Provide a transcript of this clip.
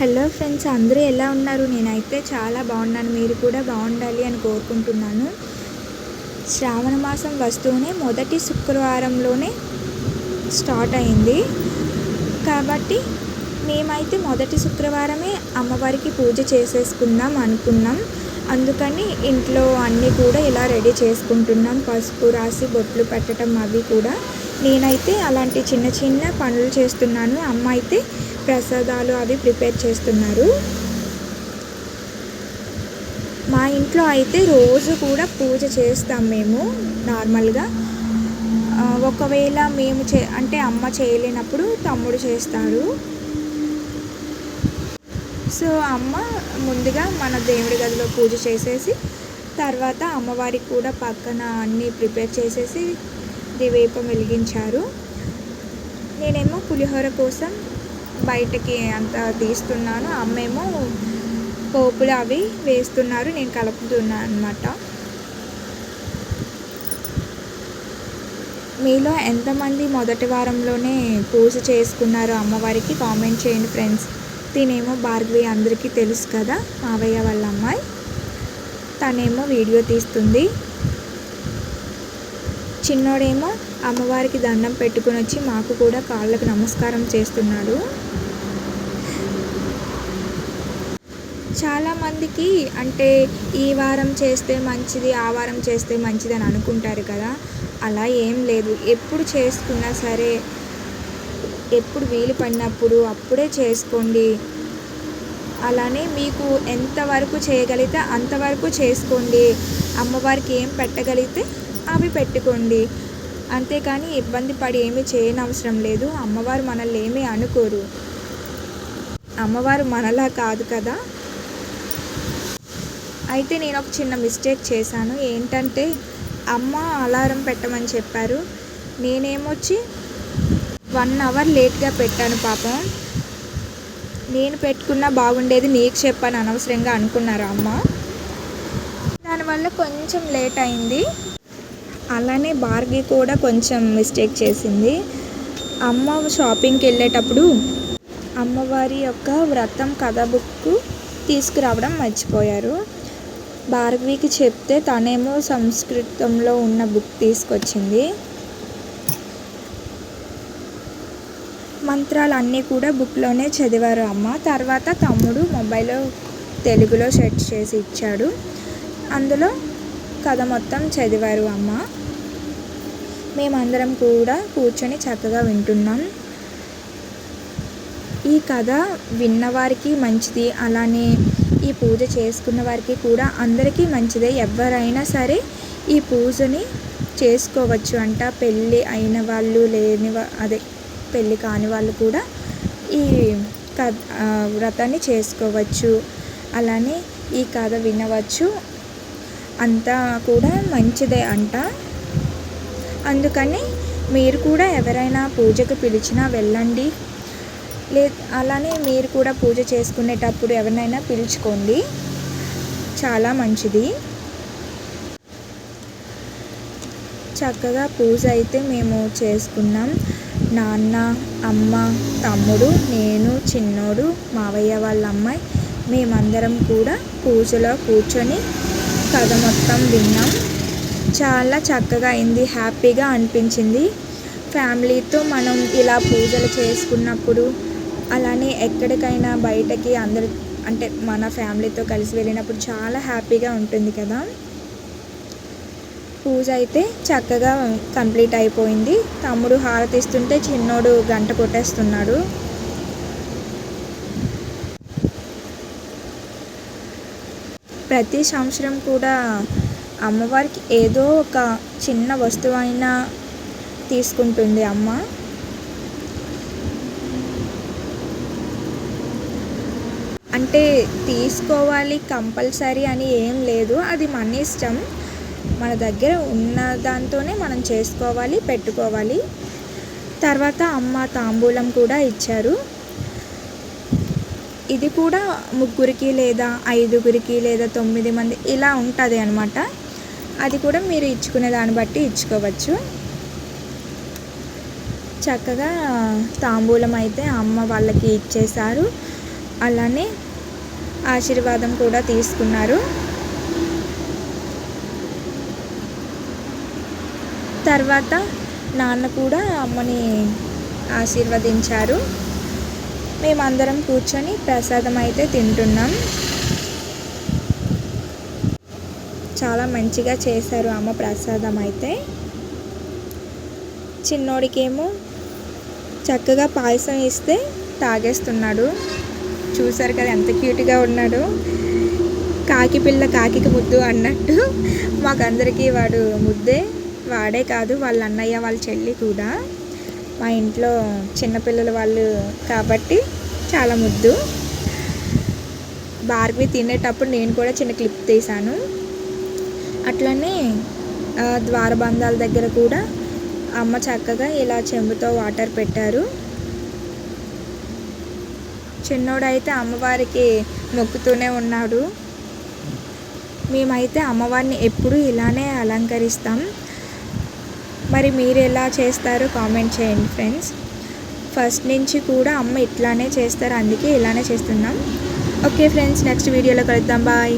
Hello friends అందరూ ఎలా ఉన్నారు? నేనైతే చాలా బాగున్నాను. మీరు కూడా బాగుండాలి అని కోరుకుంటున్నాను. శ్రావణ మాసం వస్తూనే మొదటి శుక్రవారంలోనే స్టార్ట్ అయింది. కాబట్టి మేమైతే మొదటి శుక్రవారమే అమ్మవారికి పూజ చేసేసుకుందాం అనుకున్నాం. అందుకని ఇంట్లో అన్నీ కూడా ఇలా రెడీ చేసుకుంటున్నాం. పసుపు రాసి బొట్లు పెట్టడం అవి కూడా. నేనైతే అలాంటి చిన్న చిన్న పనులు చేస్తున్నాను. అమ్మ అయితే ప్రసాదాలు అవి ప్రిపేర్ చేస్తున్నారు. మా ఇంట్లో అయితే రోజు కూడా పూజ చేస్తాం మేము నార్మల్గా. ఒకవేళ మేము చే అంటే అమ్మ చేయలేనప్పుడు తమ్ముడు చేస్తాడు సో అమ్మ ముందుగా మన దేవుడి గదిలో పూజ చేసేసి తర్వాత అమ్మవారికి కూడా పక్కన అన్నీ ప్రిపేర్ చేసేసి దివేపం వెలిగించారు. నేనేమో పులిహోర కోసం బయటకి అంత తీస్తున్నాను. అమ్మేమో పోపులు అవి వేస్తున్నారు. నేను కలుపుతున్నాను అనమాట మీలో ఎంతమంది మొదటి వారంలోనే పూజ చేసుకున్నారు అమ్మవారికి కామెంట్ చేయండి ఫ్రెండ్స్. తినేమో భార్గవి అందరికీ తెలుసు కదా మావయ్య వాళ్ళ అమ్మాయి. తనేమో వీడియో తీస్తుంది. చిన్నోడేమో అమ్మవారికి దండం పెట్టుకుని వచ్చి మాకు కూడా కాళ్ళకు నమస్కారం చేస్తున్నాడు. చాలామందికి అంటే ఈ వారం చేస్తే మంచిది ఆ వారం చేస్తే మంచిది అని అనుకుంటారు కదా. అలా ఏం లేదు. ఎప్పుడు చేసుకున్నా సరే ఎప్పుడు వీలు పడినప్పుడు అప్పుడే చేసుకోండి. అలానే మీకు ఎంతవరకు చేయగలిగితే అంతవరకు చేసుకోండి. అమ్మవారికి ఏం పెట్టగలిగితే అవి పెట్టుకోండి. అంతేకాని ఇబ్బంది పడి ఏమీ చేయనవసరం లేదు. అమ్మవారు మనల్ని ఏమీ అనుకోరు. అమ్మవారు మనలా కాదు కదా. అయితే నేను ఒక చిన్న మిస్టేక్ చేశాను. ఏంటంటే అమ్మ అలారం పెట్టమని చెప్పారు. నేనేమొచ్చి వన్ అవర్ లేట్గా పెట్టాను పాపం. నేను పెట్టుకున్నా బాగుండేది నీకు చెప్పాను అనవసరంగా అనుకున్నారు అమ్మ. దానివల్ల కొంచెం లేట్ అయింది. అలానే బార్గి కూడా కొంచెం మిస్టేక్ చేసింది. అమ్మ షాపింగ్కి వెళ్ళేటప్పుడు అమ్మవారి యొక్క వ్రతం కథ బుక్ తీసుకురావడం మర్చిపోయారు. భార్గవికి చెప్తే తనేమో సంస్కృతంలో ఉన్న బుక్ తీసుకొచ్చింది. మంత్రాలు అన్నీ కూడా బుక్లోనే చదివారు అమ్మ. తర్వాత తమ్ముడు మొబైల్లో తెలుగులో సెట్ చేసి ఇచ్చాడు. అందులో కథ మొత్తం చదివారు అమ్మ. మేమందరం కూడా కూర్చొని చక్కగా వింటున్నాం. ఈ కథ విన్నవారికి మంచిది. అలానే ఈ పూజ చేసుకున్న వారికి కూడా అందరికీ మంచిదే. ఎవరైనా సరే ఈ పూజని చేసుకోవచ్చు అంట. పెళ్ళి అయిన వాళ్ళు లేని వా- అదే పెళ్ళి కాని వాళ్ళు కూడా ఈ కథ వ్రతాన్ని చేసుకోవచ్చు. అలానే ఈ కథ వినవచ్చు. అంతా కూడా మంచిదే అంట. అందుకని మీరు కూడా ఎవరైనా పూజకు పిలిచినా వెళ్ళండి. లే అలానే మీరు కూడా పూజ చేసుకునేటప్పుడు ఎవరినైనా పిలుచుకోండి. చాలా మంచిది. చక్కగా పూజ అయితే మేము చేసుకున్నాం. నాన్న అమ్మ తమ్ముడు నేను చిన్నోడు మావయ్య వాళ్ళ అమ్మాయి మేమందరం కూడా పూజలో కూర్చొని కథ మొత్తం విన్నాం. చాలా చక్కగా అయింది హ్యాపీగా అనిపించింది. ఫ్యామిలీతో మనం ఇలా పూజలు చేసుకున్నప్పుడు అలానే ఎక్కడికైనా బయటకి అందరు అంటే మన ఫ్యామిలీతో కలిసి వెళ్ళినప్పుడు చాలా హ్యాపీగా ఉంటుంది కదా. పూజ అయితే చక్కగా కంప్లీట్ అయిపోయింది. తమ్ముడు హారతి ఇస్తుంటే చిన్నోడు గంట కొట్టేస్తున్నాడు. ప్రతి సంవత్సరం కూడా అమ్మవారికి ఏదో ఒక చిన్న వస్తువైనా తీసుకుంటుంది అమ్మ. అంటే తీసుకోవాలి కంపల్సరీ అని ఏం లేదు. అది మన ఇష్టం. మన దగ్గర ఉన్న దాంతోనే మనం చేసుకోవాలి పెట్టుకోవాలి. తర్వాత అమ్మ తాంబూలం కూడా ఇచ్చారు. ఇది కూడా ముగ్గురికి లేదా ఐదుగురికి లేదా తొమ్మిది మంది ఇలా ఉంటుంది అనమాట అది కూడా మీరు ఇచ్చుకునే దాన్ని బట్టి ఇచ్చుకోవచ్చు. చక్కగా తాంబూలం అయితే అమ్మ వాళ్ళకి ఇచ్చేశారు. అలానే ఆశీర్వాదం కూడా తీసుకున్నారు. తర్వాత నాన్న కూడా అమ్మని ఆశీర్వదించారు. మేమందరం కూర్చొని ప్రసాదం అయితే తింటున్నాం. చాలా మంచిగా చేశారు అమ్మ ప్రసాదం అయితే. చిన్నోడికేమో చక్కగా పాయసం ఇస్తే తాగేస్తున్నాడు. చూసారు కదా ఎంత క్యూట్గా ఉన్నాడు. కాకి పిల్ల కాకికి ముద్దు అన్నట్టు మాకందరికీ వాడు ముద్దే. వాడే కాదు వాళ్ళ అన్నయ్య వాళ్ళ చెల్లి కూడా. మా ఇంట్లో చిన్నపిల్లల వాళ్ళు కాబట్టి చాలా ముద్దు. బార్బీ తినేటప్పుడు నేను కూడా చిన్న క్లిప్ తీశాను. అట్లనే ద్వారబంధాల దగ్గర కూడా అమ్మ చక్కగా ఇలా చెంబుతో వాటర్ పెట్టారు. చిన్నోడైతే అమ్మవారికి మొక్కుతూనే ఉన్నాడు. మేమైతే అమ్మవారిని ఎప్పుడూ ఇలానే అలంకరిస్తాం. మరి మీరు ఎలా చేస్తారో కామెంట్ చేయండి ఫ్రెండ్స్. ఫస్ట్ నుంచి కూడా అమ్మ ఇట్లానే చేస్తారు అందుకే ఇలానే చేస్తున్నాం. ఓకే ఫ్రెండ్స్ నెక్స్ట్ వీడియోలో కలుద్దాం. బాయ్.